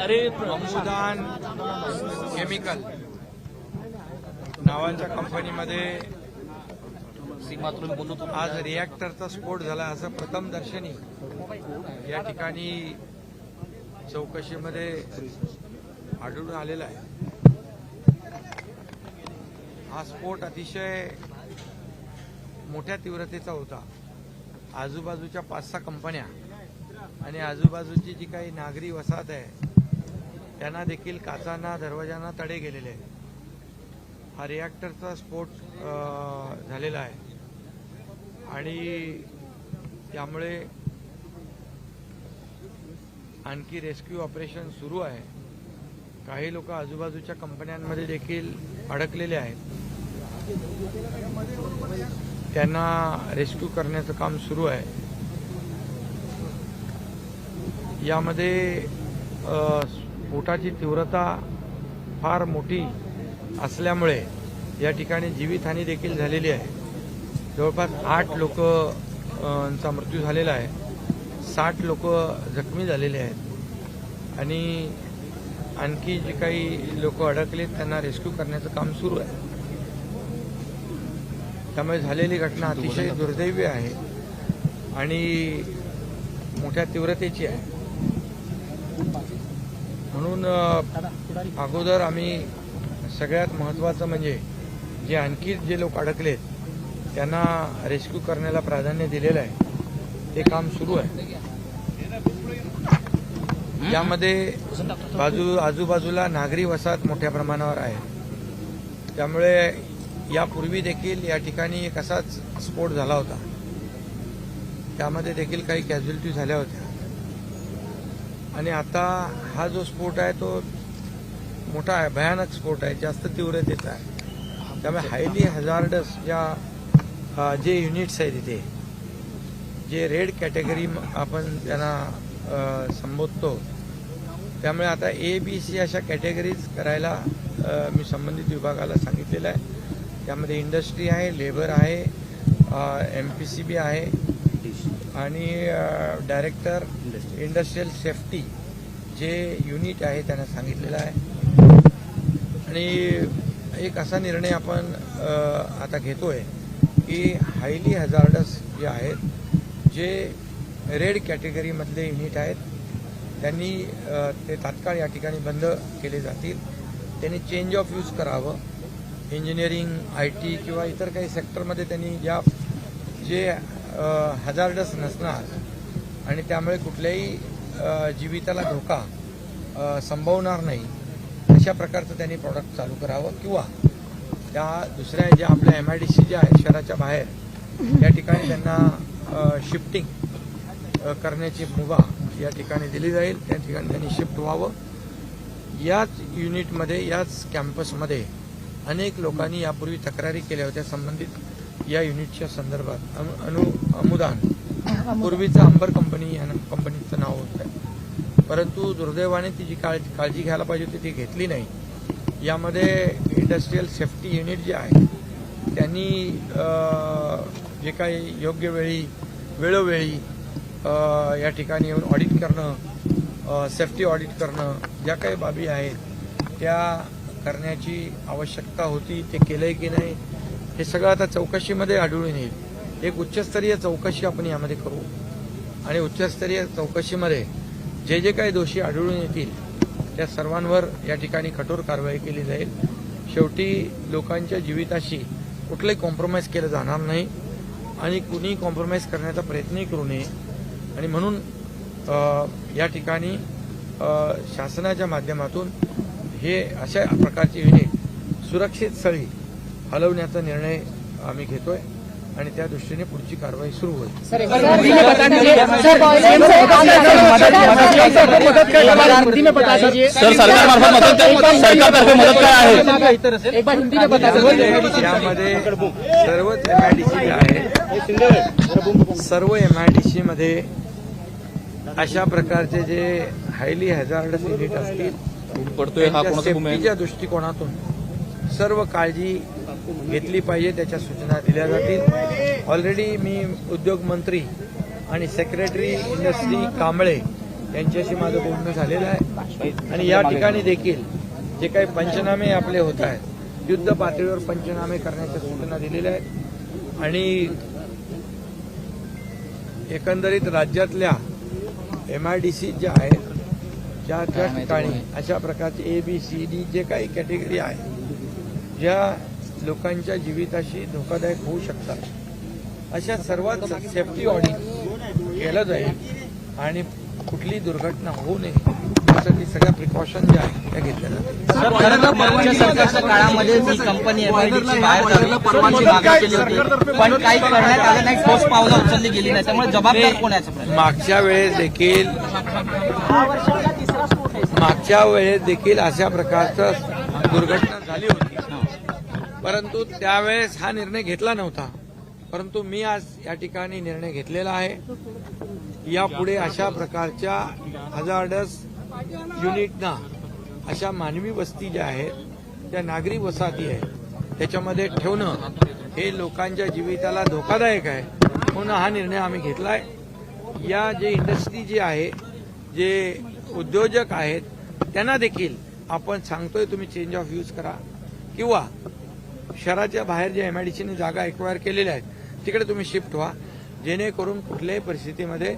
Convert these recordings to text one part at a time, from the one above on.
अरे अमुदान केमिकल नावाच्या कंपनीमध्ये. आज रिॲक्टरचा स्फोट झाला. असं प्रथम दर्शनी या ठिकाणी चौकशीमध्ये आढळून आलेला आहे. हा स्फोट अतिशय मोठ्या तीव्रतेचा होता. आजूबाजूच्या पाच सहा कंपन्या आणि आजूबाजूची जी काही नागरी वसाहत आहे त्यांना देखील काचांना दरवाजांना तडे गेलेले आहेत. हा रिॲक्टरचा स्फोट झालेला आहे. आणि त्यामुळे आणखी रेस्क्यू ऑपरेशन सुरू आहे. काही लोक आजूबाजूच्या कंपन्यांमध्ये देखील अडकलेले आहेत. त्यांना रेस्क्यू करण्याचं काम सुरू आहे. यामध्ये स्फोटाची तीव्रता फार मोठी असल्यामुळे या ठिकाणी जीवितहानी देखील झालेली आहे. जवळपास आठ लोकांचा मृत्यू झालेला आहे. साठ लोक जखमी झालेले आहेत. आणि आणखी जे काही लोक अडकलेत त्यांना रेस्क्यू करण्याचं काम सुरू आहे. त्यामुळे झालेली घटना अतिशय दुर्दैवी आहे आणि मोठ्या तीव्रतेची आहे. म्हणून अगोदर आम्ही सगळ्यात महत्त्वाचं म्हणजे जे आणखी जे लोक अडकलेत त्यांना रेस्क्यू करण्याला प्राधान्य दिलेलं आहे. ते काम सुरू आहे. यामध्ये बाजू आजूबाजूला नागरी वसाहत मोठ्या प्रमाणावर आहे. त्यामुळे यापूर्वी देखील या ठिकाणी एक असाच स्फोट झाला होता. त्यामध्ये देखील काही कॅज्युअलिटी झाल्या होत्या. आणि आता हा जो स्फोट आहे तो मोठा आहे भयानक स्फोट आहे जास्त तीव्रतेचा आहे. त्यामुळे हायली हजार्डस या अ, जे युनिट्स आहेत इथे जे रेड कॅटेगरी आपण त्यांना संबोधतो त्यामुळे आता ए बी सी अशा कॅटेगरीज करायला मी संबंधित विभागाला सांगितलेलं आहे. त्यामध्ये इंडस्ट्री आहे लेबर आहे एम पी सी बी आहे आणि डायरेक्टर इंडस्ट्रीयल सेफ्टी जे युनिट आहे त्यांना सांगितलेलं आहे. आणि एक असा निर्णय आपण आता आता घेतोय की हायली हजार्डस जे आहेत जे रेड कॅटेगरीमधले युनिट आहेत त्यांनी ते तात्काळ या ठिकाणी बंद केले जातील. त्यांनी चेंज ऑफ यूज करावं. इंजिनिअरिंग आय टी किंवा इतर काही सेक्टरमध्ये त्यांनी ज्या जे हजार्डस नसणार आणि त्यामुळे कुठल्याही जीविताला धोका संभवणार नाही अशा प्रकारचं त्यांनी प्रॉडक्ट चालू करावं किंवा त्या दुसऱ्या ज्या आपल्या एम आय डी सी ज्या आहेत शहराच्या बाहेर या ठिकाणी त्यांना शिफ्टिंग करण्याची मुभा या ठिकाणी दिली जाईल. त्या ठिकाणी त्यांनी शिफ्ट व्हावं. याच युनिटमध्ये याच कॅम्पसमध्ये अनेक लोकांनी यापूर्वी तक्रारी केल्या होत्या संबंधित या युनिटच्या संदर्भात. अनु अनु अमुदान पूर्वीचं अंबर कंपनी या कंपनीचं नाव होतं. परंतु दुर्दैवाने ती जी काळजी काळजी घ्यायला पाहिजे होती ती घेतली नाही. यामध्ये इंडस्ट्रीयल सेफ्टी युनिट जे आहे त्यांनी जे काही योग्य वेळी वेळोवेळी या ठिकाणी येऊन ऑडिट करणं सेफ्टी ऑडिट करणं ज्या काही बाबी आहेत त्या करण्याची आवश्यकता होती ते केलंय की नाही हे सगळं आता चौकशीमध्ये आढळून येईल. एक उच्चस्तरीय चौकशी आपण यामध्ये करू. आणि उच्चस्तरीय चौकशीमध्ये जे जे काही दोषी आढळून येतील त्या सर्वांवर या ठिकाणी कठोर कारवाई केली जाईल. शेवटी लोकांच्या जीविताशी कुठलंही कॉम्प्रोमाइज केलं जाणार नाही. आणि कुणी कॉम्प्रोमाइज करण्याचा प्रयत्नही करू नये. आणि म्हणून या ठिकाणी शासनाच्या माध्यमातून हे अशा प्रकारचे युनिट सुरक्षित स्थळी हलवण्याचा निर्णय आम्ही घेतोय. आणि त्या दृष्टीने पुढची कारवाई सुरू होईल सर हिंदी में बता दीजिए सर बॉयलेंस से काम हिंदी में बता दीजिए सर सरकार मार्फत मदत सरकारतर्फे मदत काय आहे एक बार हिंदी में बता दीजिए यामध्ये सर्वच एमआयडीसी आहे सर्व एमआयडीसी मध्ये अशा प्रकारचे जे हायली हॅझार्डस युनिट असतील पडतोय हा दृष्टिकोनातून सर्व काळजी घेतली पाहिजे त्याच्या सूचना दिल्या जातील. ऑलरेडी मी उद्योग मंत्री आणि सेक्रेटरी इंडस्ट्री कांबळे यांच्याशी माझं बोलणं झालेलं आहे. आणि या ठिकाणी देखील जे काही पंचनामे आपले होत आहेत युद्ध पातळीवर पंचनामे करण्याच्या सूचना दिलेल्या आहेत. आणि एकंदरीत राज्यातल्या एम आय डी सी ज्या आहेत ज्या त्या ठिकाणी अशा प्रकारचे A B C D J काही कॅटेगरी आहे ज्या लोकांच्या जीविताशी धोकादायक होऊ शकतात. अशा सर्वात सेफ्टी ऑडिट केलं जाईल आणि कुठली दुर्घटना होऊ नये यासाठी सगळ्या प्रिकॉशन ज्या आहेत त्या घेतल्या जातील. सर खरं तर परवाच्या सरकारच्या काळामध्ये जी कंपनी पण काही करण्यात आलं नाही ठोस पावलं उचलली गेली नाही त्यामुळे जबाबदार कोण आहे याचा प्रश्न? मागच्या वेळेस देखील मागच्या वेळेस देखील अशा प्रकारचं दुर्घटना झाली होती. परंतु त्यावेळेस हा निर्णय घेतला नव्हता. परंतु मी आज या ठिकाणी निर्णय घेतलेला आहे. यापुढे अशा प्रकारच्या हजार्डस युनिटना अशा मानवी वस्ती ज्या आहेत त्या नागरी वसाहती आहेत त्याच्यामध्ये ठेवणं हे लोकांच्या जीविताला धोकादायक आहे म्हणून हा निर्णय आम्ही घेतलाय. या जे इंडस्ट्री जी आहे जे उद्योजक आहेत त्यांना देखील आपण सांगतोय तुम्ही चेंज ऑफ यूज करा. किंवा शहराच्या बाहेर जे एमआयडीसीने जागा एक्वायर केलेल्या आहेत तिकडे तुम्ही शिफ्ट व्हा. जेणेकरून कुठल्याही परिस्थितीमध्ये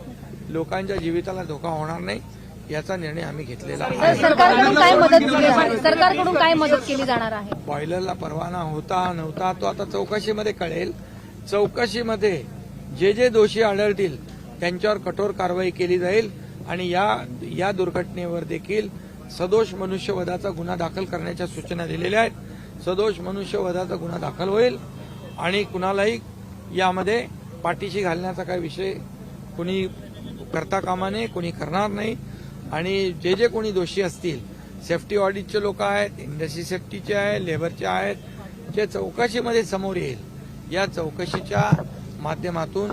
लोकांच्या जीविताला धोका होणार नाही याचा निर्णय आम्ही घेतलेला सरकारकडून काय मदत केली जाणार आहे? बॉयलरला परवाना होता नव्हता तो आता चौकशीमध्ये कळेल. चौकशीमध्ये जे जे दोषी आढळतील त्यांच्यावर कठोर कारवाई केली जाईल आणि या या दुर्घटनेवर देखील सदोष मनुष्यवधाचा गुन्हा दाखल करण्याच्या सूचना दिलेल्या आहेत. सदोष मनुष्यवधाचा गुन्हा दाखल होईल आणि कुणालाही यामध्ये पाठीशी घालण्याचा काही विषय कुणी करता कामा नये कुणी करणार नाही. आणि जे जे कोणी दोषी असतील सेफ्टी ऑडिटचे लोक आहेत इंडस्ट्री सेफ्टीचे आहेत लेबरचे आहेत जे चौकशीमध्ये समोर येईल या चौकशीच्या माध्यमातून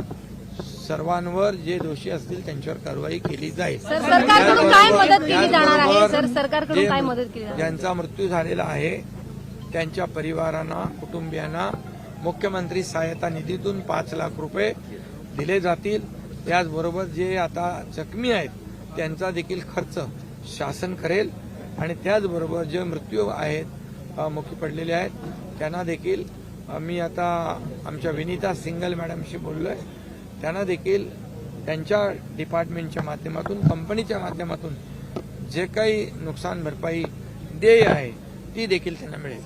सर्वांवर जे दोषी असतील त्यांच्यावर कारवाई केली जाईल. सर सरकारकडून काय मदत केली जाणार आहे? त्याचबरोबर सर सरकारकडून जे काय मदत केली जाणार ज्यांचा मृत्यू झालेला आहे त्यांच्या परिवारांना कुटुंबियांना मुख्यमंत्री सहायता निधीतून पाच लाख रुपये दिले जातील. त्याचबरोबर जे आता जखमी आहेत त्यांचा देखील खर्च शासन करेल. आणि त्याचबरोबर जे मृत्यू आहेत मुखी पडलेले आहेत त्यांना देखील मी आता आमच्या विनीता सिंगल मॅडमशी बोललोय. त्यांना देखील त्यांच्या डिपार्टमेंटच्या माध्यमातून कंपनीच्या माध्यमातून जे काही नुकसान भरपाई देय आहे ती देखील त्यांना मिळेल.